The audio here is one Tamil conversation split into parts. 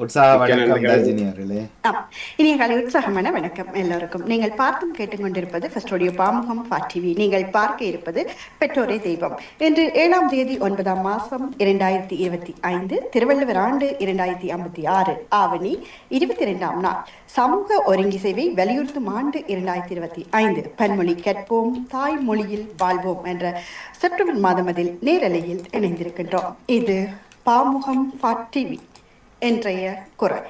உற்சாக வணக்கம் தர்ஜினி அவர்களே. ஆம். இனிய காலை உற்சாகமான வணக்கம் எல்லோருக்கும். நீங்கள் பார்த்தும் கேட்டுக்கொண்டிருப்பது ஃபஸ்டோடியோ பாமுகம் ஃபா டிவி நீங்கள் பார்க்க இருப்பது பெற்றோரே தெய்வம். இன்று ஏழாம் தேதி ஒன்பதாம் மாதம் இரண்டாயிரத்தி இருபத்தி ஐந்து திருவள்ளுவர் ஆண்டு இரண்டாயிரத்தி ஐம்பத்தி ஆறு ஆவணி இருபத்தி இரண்டாம் நாள். சமூக ஒருங்கிசைவை வலியுறுத்தும் ஆண்டு இரண்டாயிரத்தி இருபத்தி ஐந்து. பன்மொழி கற்போம் தாய்மொழியில் வாழ்வோம் என்ற செப்டம்பர் மாதம் அதில் நேரலையில் இணைந்திருக்கின்றோம். இது பாமுகம் ஃபா டிவி என்றைய குரல்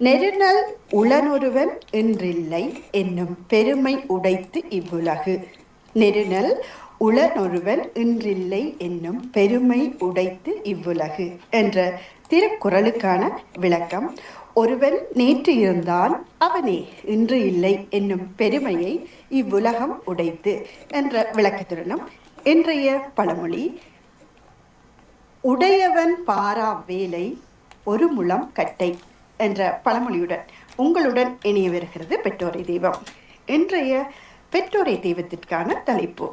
நெருநல் உளனொருவன் என்றில்லை என்னும் பெருமை உடைத்து இவ்வுலகு. நெருநல் உளனொருவன் இன்றில்லை என்னும் பெருமை உடைத்து இவ்வுலகு என்ற திருக்குறளுக்கான விளக்கம். ஒருவன் நேற்று இருந்தான் அவனே இன்று இல்லை என்னும் பெருமையை இவ்வுலகம் உடைத்து என்ற விளக்கத்துடனும் இன்றைய பழமொழி உடையவன் பாரா வேலை ஒரு முழம் கட்டை என்ற பழமொழியுடன் உங்களுடன் இணைய வருகிறது பெற்றோரை தெய்வம். இன்றைய பெற்றோரை தெய்வத்திற்கான தலைப்பு.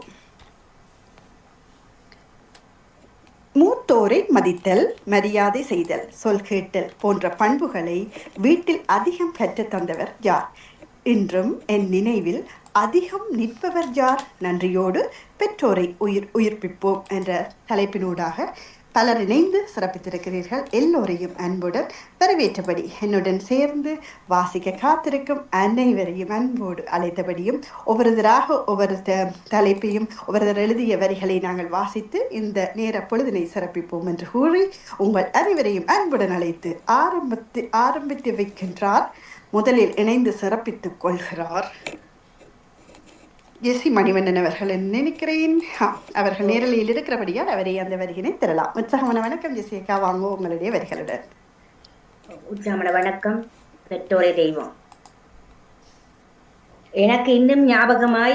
மூத்தோரை மதித்தல் மரியாதை செய்தல் சொல் கேட்டல் போன்ற பண்புகளை வீட்டில் அதிகம் கற்று தந்தவர் யார்? இன்றும் என் நினைவில் அதிகம் நிற்பவர் யார்? நன்றியோடு பெற்றோரை உயிர் உயிர்ப்பிப்போம் என்ற தலைப்பினூடாக பலர் இணைந்து சிறப்பித்திருக்கிறீர்கள். எல்லோரையும் அன்புடன் வரவேற்றபடி என்னுடன் சேர்ந்து வாசிக்க காத்திருக்கும் அனைவரையும் அன்போடு அழைத்தபடியும் ஒவ்வொருதராக ஒவ்வொரு த- தலைப்பையும் ஒவ்வொருத்தர் எழுதிய வரிகளை நாங்கள் வாசித்து இந்த நேர பொழுதினை சிறப்பிப்போம் என்று கூறி உங்கள் அனைவரையும் அன்புடன் அழைத்து ஆரம்பித்து ஆரம்பித்து வைக்கின்றார். முதலில் இணைந்து சிறப்பித்துக் கொள்கிறார். எஸ்சி மணிவண்ணன் அவர்கள் நினைக்கிறேன். அவர்கள் நேரலையில் இருக்கிறபடியால் அவரை அந்த வருகினை தரலாம் உற்சாகமான வணக்கம் ஜெசிகா அக்கா வாங்க உங்களுடைய வரிகளுடன் உற்சாகமான வணக்கம் பெற்றோரை தெய்வம். எனக்கு இன்னும் ஞாபகமாய்